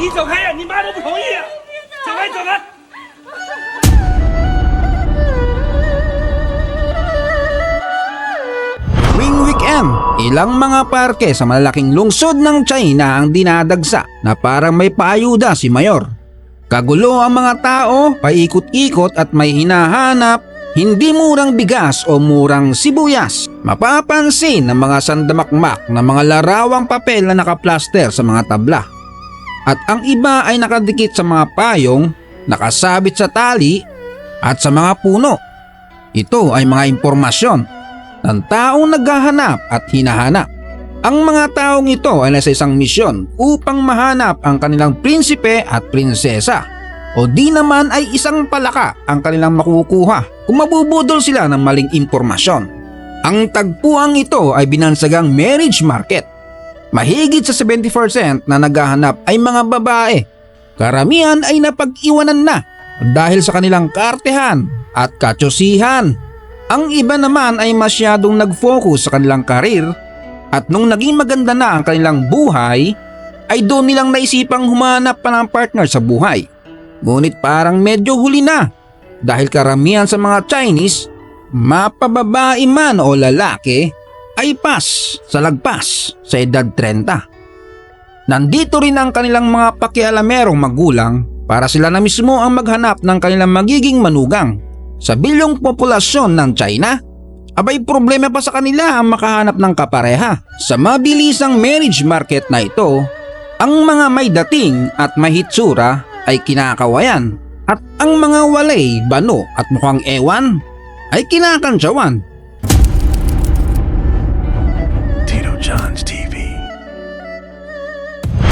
你走开呀！你妈都不同意。走开，走开。 Tuwing weekend, ilang mga parke sa malalaking lungsod ng China ang dinadagsa na parang may paayuda si Mayor. Kagulo ang mga tao, paikot-ikot at may hinahanap, hindi murang bigas o murang sibuyas. Mapapansin ng mga sandamakmak na mga larawang papel na nakaplaster sa mga tabla. At ang iba ay nakadikit sa mga payong, nakasabit sa tali at sa mga puno. Ito ay mga impormasyon ng taong naghahanap at hinahanap. Ang mga taong ito ay nasa isang misyon upang mahanap ang kanilang prinsipe at prinsesa. O di naman ay isang palaka ang kanilang makukuha kung mabubudol sila ng maling impormasyon. Ang tagpuang ito ay binansagang marriage market. Mahigit sa 70% na naghahanap ay mga babae. Karamihan ay napag-iwanan na dahil sa kanilang kartehan at katsosihan. Ang iba naman ay masyadong nag-focus sa kanilang karir at nung naging maganda na ang kanilang buhay, ay doon nilang naisipang humanap pa ng partner sa buhay. Ngunit parang medyo huli na dahil karamihan sa mga Chinese, mapababae man o lalaki, ay pas sa lagpas sa edad 30. Nandito rin ang kanilang mga pakialamerong magulang para sila na mismo ang maghanap ng kanilang magiging manugang sa bilyong populasyon ng China, abay problema pa sa kanila ang makahanap ng kapareha. Sa mabilisang marriage market na ito, ang mga may dating at may hitsura ay kinakawayan at ang mga walay, bano at mukhang ewan ay kinakantsawan. John's TV.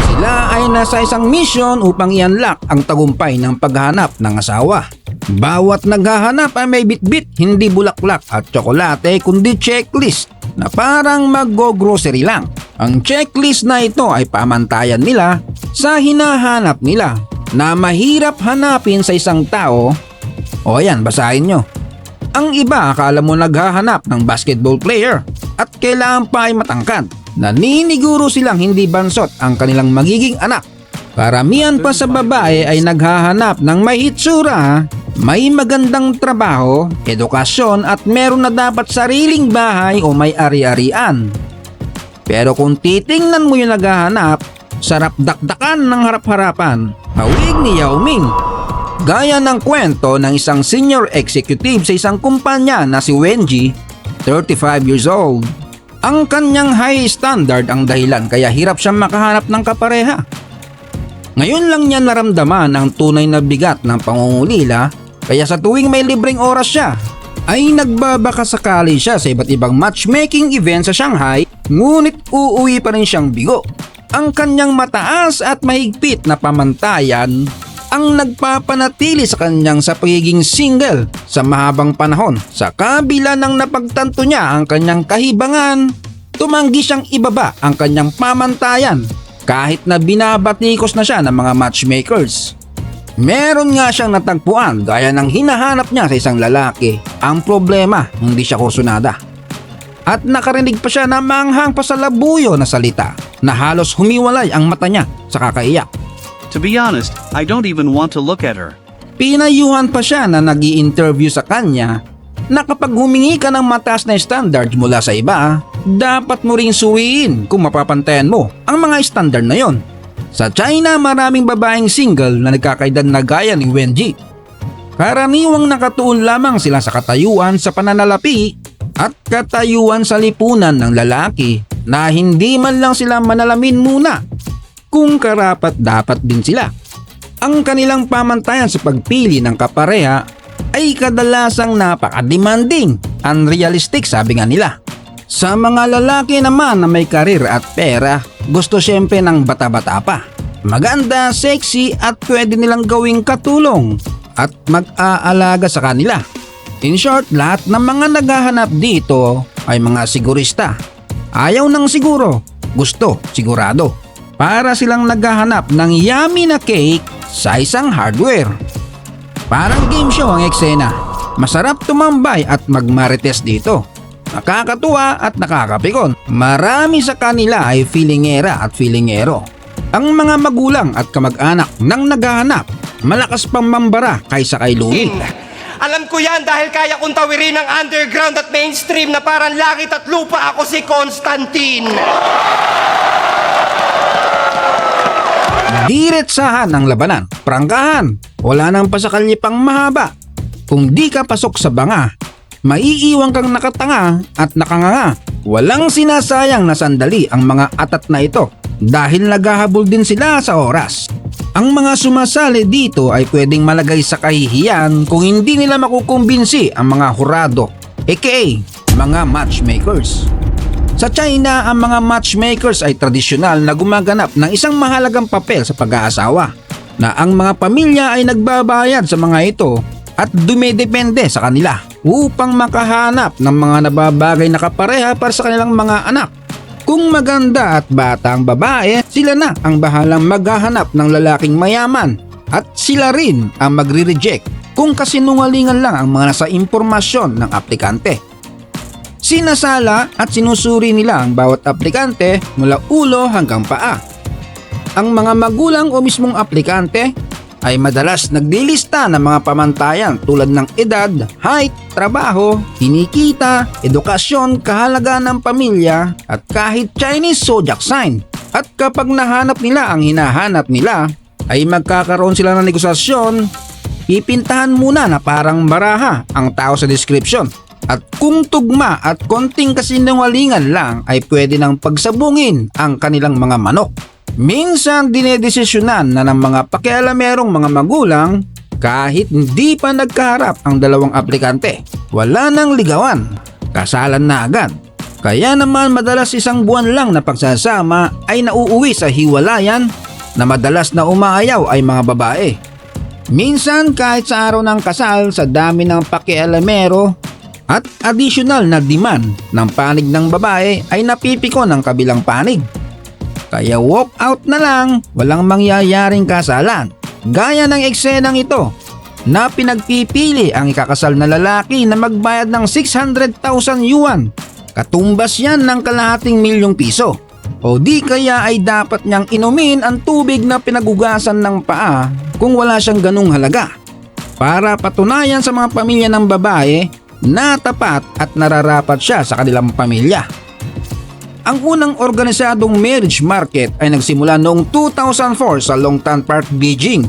Sila ay nasa isang mission upang i-unlock ang tagumpay ng paghanap ng asawa. Bawat naghahanap ay may bitbit, hindi bulaklak at tsokolate kundi checklist na parang mag-grocery lang. Ang checklist na ito ay pamantayan nila sa hinahanap nila na mahirap hanapin sa isang tao. O yan, basahin nyo. Ang iba akala mo naghahanap ng basketball player at kailangan pa ay matangkad. Naniniguro silang hindi bansot ang kanilang magiging anak. Karamihan pa sa babae ay naghahanap ng may itsura, may magandang trabaho, edukasyon at meron na dapat sariling bahay o may ari-arian. Pero kung titingnan mo yung naghahanap, sarap dakdakan ng harap-harapan, hawig ni Yao Ming. Gaya ng kwento ng isang senior executive sa isang kumpanya na si Wenji, 35 years old. Ang kanyang high standard ang dahilan kaya hirap siyang makahanap ng kapareha. Ngayon lang niya naramdaman ang tunay na bigat ng pangungulila kaya sa tuwing may libreng oras siya ay nagbabaka sakali siya sa iba't ibang matchmaking event sa Shanghai ngunit uuwi pa rin siyang bigo. Ang kanyang mataas at mahigpit na pamantayan ang nagpapanatili sa kanyang sa pagiging single sa mahabang panahon. Sa kabila ng napagtanto niya ang kanyang kahibangan, tumanggi siyang ibaba ang kanyang pamantayan kahit na binabatikos na siya ng mga matchmakers. Meron nga siyang natagpuan gaya ng hinahanap niya sa isang lalaki. Ang problema, hindi siya kursunada. At nakarinig pa siya na manghang pa sa labuyo na salita na halos humiwalay ang mata niya sa kakaiyak. To be honest, I don't even want to look at her. Pinayuhan pa siya na nag interview sa kanya na kapag humingi ka ng mataas na standard mula sa iba, dapat mo ring suwiin kung mapapantayan mo ang mga standard na yon. Sa China, maraming babaeng single na nagkakaedad na gaya ni Wenji. Karaniwang nakatuon lamang sila sa katayuan sa pananalapi at katayuan sa lipunan ng lalaki na hindi man lang sila manalamin muna kung karapat dapat din sila. Ang kanilang pamantayan sa pagpili ng kapareha ay kadalasang napaka-demanding, unrealistic sabi nga nila. Sa mga lalaki naman na may karir at pera, gusto syempre ng bata-bata pa. Maganda, sexy at pwede nilang gawing katulong at mag-aalaga sa kanila. In short, lahat ng mga naghahanap dito ay mga sigurista. Ayaw ng siguro, gusto sigurado. Para silang naghahanap ng yummy na cake sa isang hardware. Parang game show ang eksena. Masarap tumambay at magmarites dito. Nakakatuwa at nakakapikon. Marami sa kanila ay feelingera at feelingero. Ang mga magulang at kamag-anak ng naghahanap, malakas pang mambara kaysa kay Louie. Alam ko yan dahil kaya kong tawirin ng underground at mainstream na parang langit at lupa ako si Constantine. Diretsahan ang labanan, prangkahan, wala nang pasakalye pang mahaba. Kung di ka pasok sa banga, maiiwang kang nakatanga at nakanganga. Walang sinasayang na sandali ang mga atat na ito dahil naghahabol din sila sa oras. Ang mga sumasali dito ay pwedeng malagay sa kahihiyan kung hindi nila makukumbinsi ang mga hurado, aka mga matchmakers. Sa China, ang mga matchmakers ay tradisyonal na gumaganap ng isang mahalagang papel sa pag-aasawa na ang mga pamilya ay nagbabayad sa mga ito at dumedepende sa kanila upang makahanap ng mga nababagay na kapareha para sa kanilang mga anak. Kung maganda at bata ang babae, sila na ang bahalang maghahanap ng lalaking mayaman at sila rin ang magre-reject kung kasinungalingan lang ang mga nasa impormasyon ng aplikante. Sinasala at sinusuri nila ang bawat aplikante mula ulo hanggang paa. Ang mga magulang o mismong aplikante ay madalas nagdilista ng mga pamantayan tulad ng edad, height, trabaho, kinikita, edukasyon, kahalaga ng pamilya at kahit Chinese zodiac sign. At kapag nahanap nila ang hinahanap nila, ay magkakaroon sila ng negosasyon, pipintahan muna na parang baraha ang tao sa description. At kung tugma at konting kasinungalingan lang ay pwede nang pagsabungin ang kanilang mga manok. Minsan dinedesisyonan na ng mga pakialamerong mga magulang kahit hindi pa nagkaharap ang dalawang aplikante. Wala nang ligawan, kasalan na agad. Kaya naman madalas isang buwan lang na pagsasama ay nauuwi sa hiwalayan na madalas na umaayaw ay mga babae. Minsan kahit sa araw ng kasal sa dami ng pakialamero at additional na demand ng panig ng babae ay napipiko ng kabilang panig. Kaya walk out na lang, walang mangyayaring kasalan. Gaya ng eksenang ito na pinagpipili ang ikakasal na lalaki na magbayad ng 600,000 yuan. Katumbas yan ng kalahating milyong piso. O di kaya ay dapat niyang inumin ang tubig na pinagugasan ng paa kung wala siyang ganung halaga. Para patunayan sa mga pamilya ng babae na tapat at nararapat siya sa kanilang pamilya. Ang unang organisadong marriage market ay nagsimula noong 2004 sa Longtan Park, Beijing.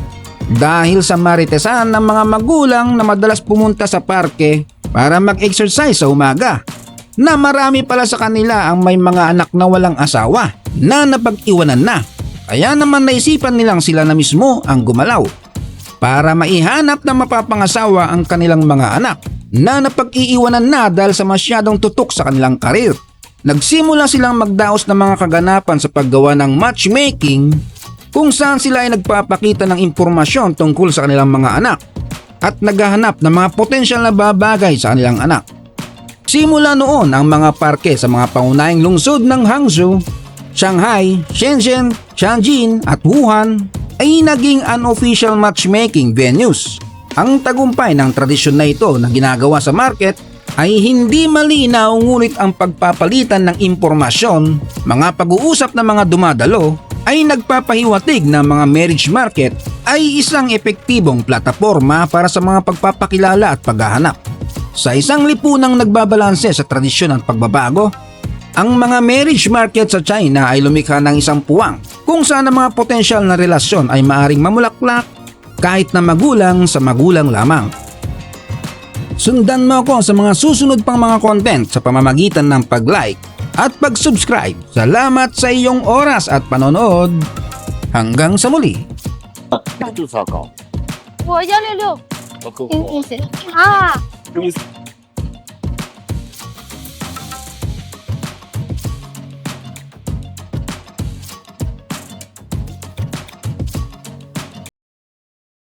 Dahil sa maritesan ng mga magulang na madalas pumunta sa parke para mag-exercise sa umaga. Na marami pala sa kanila ang may mga anak na walang asawa na napag-iwanan na. Kaya naman naisipan nilang sila na mismo ang gumalaw para maihanap na mapapangasawa ang kanilang mga anak na napag-iiwanan na dahil sa masyadong tutok sa kanilang karir. Nagsimula silang magdaos ng mga kaganapan sa paggawa ng matchmaking kung saan sila ay nagpapakita ng impormasyon tungkol sa kanilang mga anak at naghahanap ng mga potensyal na babagay sa kanilang anak. Simula noon ang mga parke sa mga pangunahing lungsod ng Hangzhou, Shanghai, Shenzhen, Tianjin at Wuhan ay naging unofficial matchmaking venues. Ang tagumpay ng tradisyon na ito na ginagawa sa market ay hindi malinaw ngunit ang pagpapalitan ng impormasyon, mga pag-uusap ng mga dumadalo ay nagpapahiwatig na mga marriage market ay isang epektibong plataforma para sa mga pagpapakilala at paghahanap. Sa isang lipunang nagbabalanse sa tradisyon at pagbabago, ang mga marriage market sa China ay lumikha ng isang puwang kung saan ang mga potensyal na relasyon ay maaring mamulaklak kahit na magulang sa magulang lamang. Sundan mo ako sa mga susunod pang mga content sa pamamagitan ng pag-like at pag-subscribe. Salamat sa iyong oras at panonood. Hanggang sa muli. 度糟糕。我幺六六包括零零四啊。用